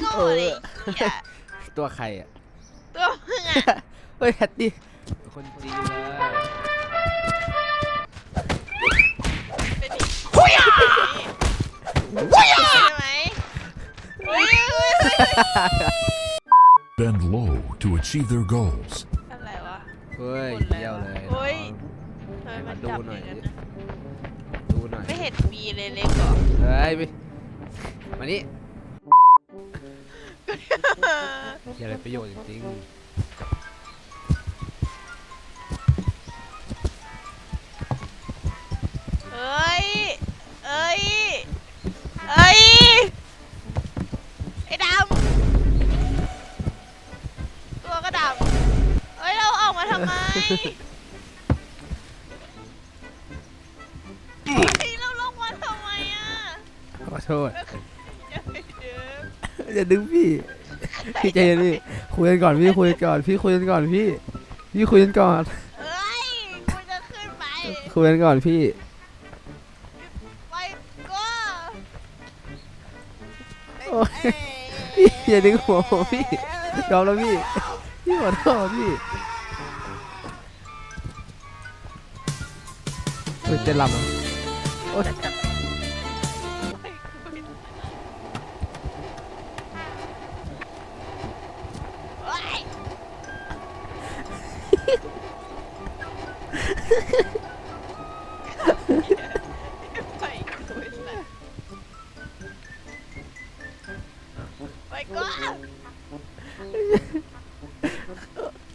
โง่เลยเหี้ยตัวใครอะ ตัวมึงอะเฮ้ยแฮตตี้คนจีนเลยเป็นดิหุยอะหุยอะใช่ไหมหุยหุยหุย Bend low to achieve their goals. อะไรวะ เฮ้ยคนอะไรเยี่ยวเลยเฮ้ยน้องทำไมมันดูจับหอน่อยย่างนั้นดินะดูหน่อย ไม่เห็นมีเลยเล็กเหรอ เฮ้ยไปมานี่ อย่าอะไรประโยชน์จริงเอ้ย เอ้ย เอ้ย ไอ้ดำ ตัวก็ดำเอ้ย เราออกมาทำไมเฮ้ยเราลงมาทำไมอะ ๆขอโทษอย่าไปเดิน อย่าดึงพี่พี่ใจเย็นพี่คุยกันก่อนพี่คุยกันก่อนพี่คุยกันก่อนพี่พี่คุยกันก่อนเอ้ยกูจะขึ้นไปคุยกันก่อนพี่ ไปก็โอ้ยพี่อย่าดึงหัวผมพี่ยอมแล้วพี่ พี่ขอโทษพี่เฮ้ยเต้นรำอะโอ๊ยเไปกูไอ้สัสไปก็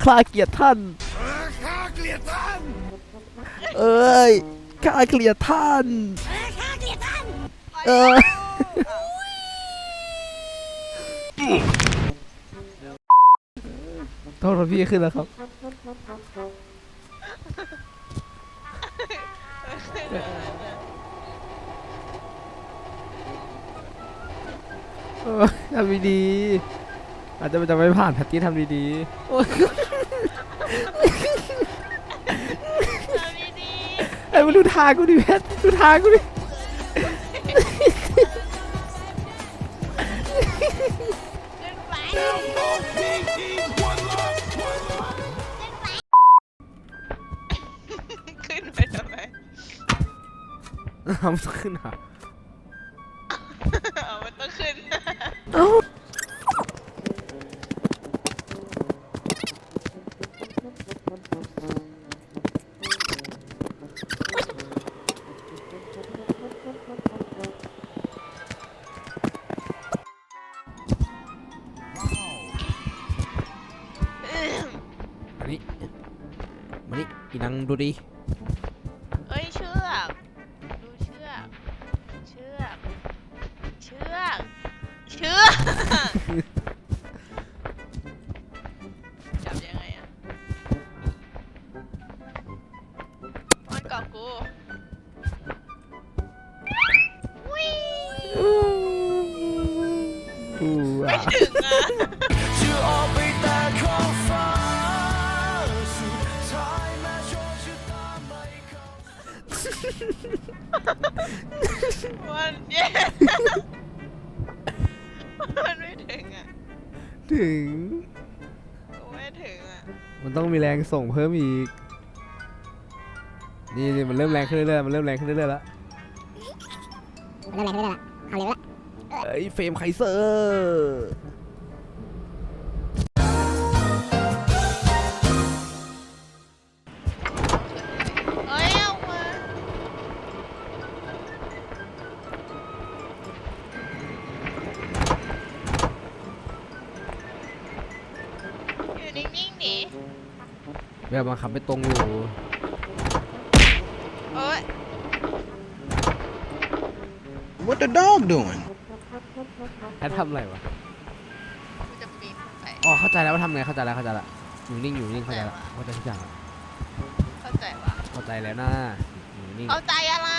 คลาเกลียดท่านข้าเกลียดท่าน เอ้ย ข้าเกลียดท่าน เออ โทษครับพี่ขึ้นแล้วครับำดีๆอาจจะจะไม่ผ่านแพตตี้ทำดีๆโอ๊ยทำดีไอ้ยมาดูทางกูดิแพทดูทางกูดิๆขึ้นไปขึ้นไปทำไม ทำขึ้นอะ ดูดิ เอ้ยเชือกดูเชือกเชือกเชือกเชือกจับยังไงอะมันเกาะกูวิ่งอู้ไม่อะถึงอะ มันเย้มันไม่ถึงอะถึง กูไม่ถึงอะมันต้องมีแรงส่งเพิ่มอีก นี่นี่มันเริ่มแรงขึ้นเรื่อยๆ มันเริ่มแรงขึ้นเรื่อยๆแล้วเริ่มแรงขึ้นเรื่อยๆละเอาเร็วละเอ้ยเฟรมไคเซอร์ อยู่นิ่งๆดิแบบบังคับไปตรงอยู่เอ้ย What the dog doing? แอดทำอะไรวะ กูจะปีนขึ้นไป อ๋อ เข้าใจแล้วว่าทำไง เข้าใจแล้ว เข้าใจแล้วอยู่นิ่ง อยู่นิ่ง เข้าใจแล้วเข้าใจทุกอย่างแล้วเข้าใจว่าเข้าใจแล้วนะอยู่นิ่ง เข้าใจอะไร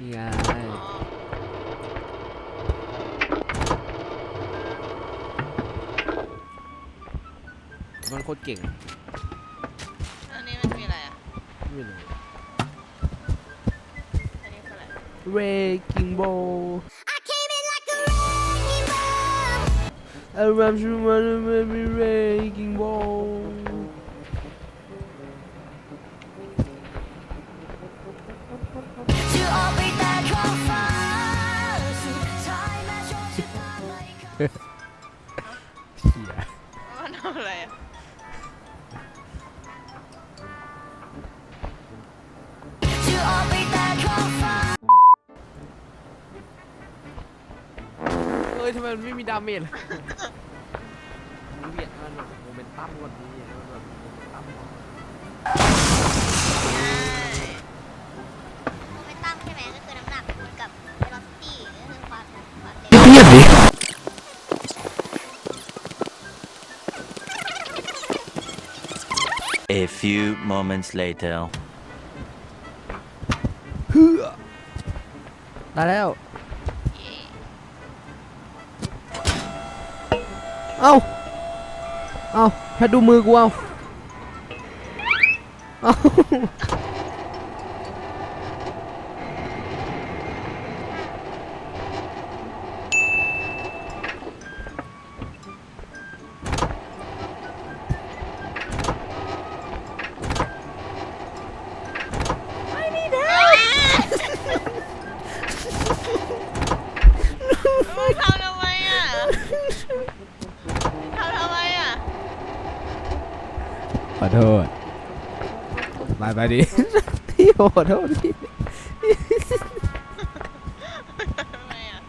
นี่ไง อ๋อ มันโคตรเก่งอันนี้มันมีอะไรอะ ไม่รู้ Wrecking Ball I came in like a wrecking ball. I run through my baby Wrecking Ball จะออกไปแต่ท้องฟ้าสุดท้ายแม้โชคชะตาไม่เข้าเหี้ยมันทำอะไรอะจะ เอ้ยทำไมมันไม่มีดาเมจล่ะมันเบียดมันแบบโมเมนตัมวันนี้มันแบบโมเมนตัมโมเมนตัมใช่ไหมก็คือน้ำหนักคูณกับ velocity ก็คือความความเร็วเทียบดิ A few moments later. เฮือได้แล้ว เอ้า เอ้าแพทดูมือกูเอาเอ้า ขอโทษไปไปดิ พี่ขอโทษพี่ทำไมอะ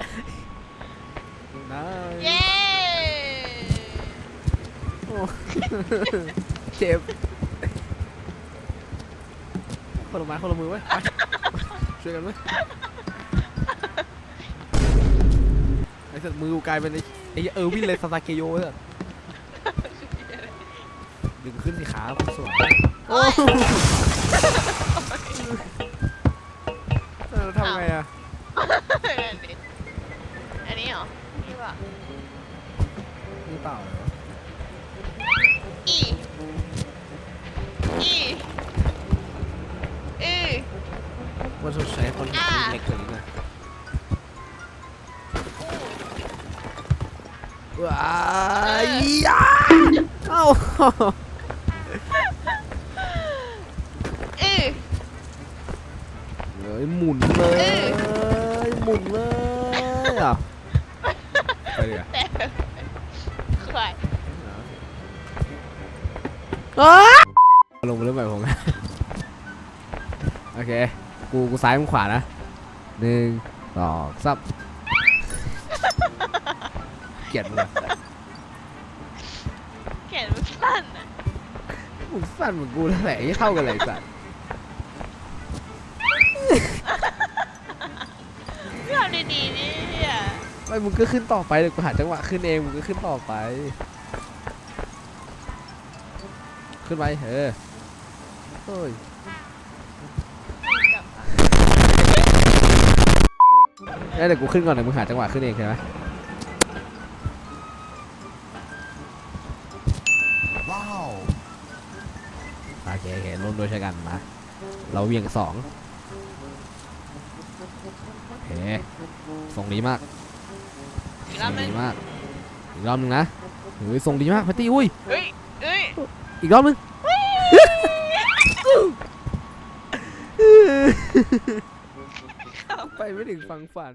นะเย้โอ้ เจ็บคนละไม้คนละมือไว้ยไปช่วยกันไว้ยไอ้สัตว์มือกูกลายเป็นไอ้ไอ้เออร์วินเลยซาซาเกโยสัตว์ ดึงขึ้นสิขาคุณสวยโอ้เออทำไงอะอันนี้เหรอนี่ป่ะนี่เปล่าเหรออีอีอือมันต้องใช้คนอ่าเล็กกว่านี้หน่อยว้ายยาเอ้า อือ เอ้ ยหมุนเลยหมุนเลยอะไปดิอะแต่ควายลงมาเริ่มใหม่ผมโอเค กูกูซ้ายมึงขวานะหนึ่งสองสามเกลียดมึงเลยแขนมันสั้นอะ มึงสั้นเหมือนกูนั่นแหละยังเข้ากันเลยสัตว์ ไม่มึงก็ขึ้นต่อไปเลยกูหาจังหวะขึ้นเองมึงก็ขึ้นต่อไป ขึ้นไปเออเฮ้ยเอ้ยเดี๋ยวกูขึ้นก่อนเดี๋ยวมึงหาจังหวะขึ้นเองใช่ไหมว้าวโอเคโอเคร่วมด้วยช่วยกันมาเราเวียงสองโอเคส่งดีมาก อีกรส่อบงนึงดีมากอีกรอบหนึงนะเฮ้ยส่งดีมากพัตตี้อุ้ยเฮ้ยเฮ้ยอีกรอบหนึงไปไม่ถึงฟังฝัน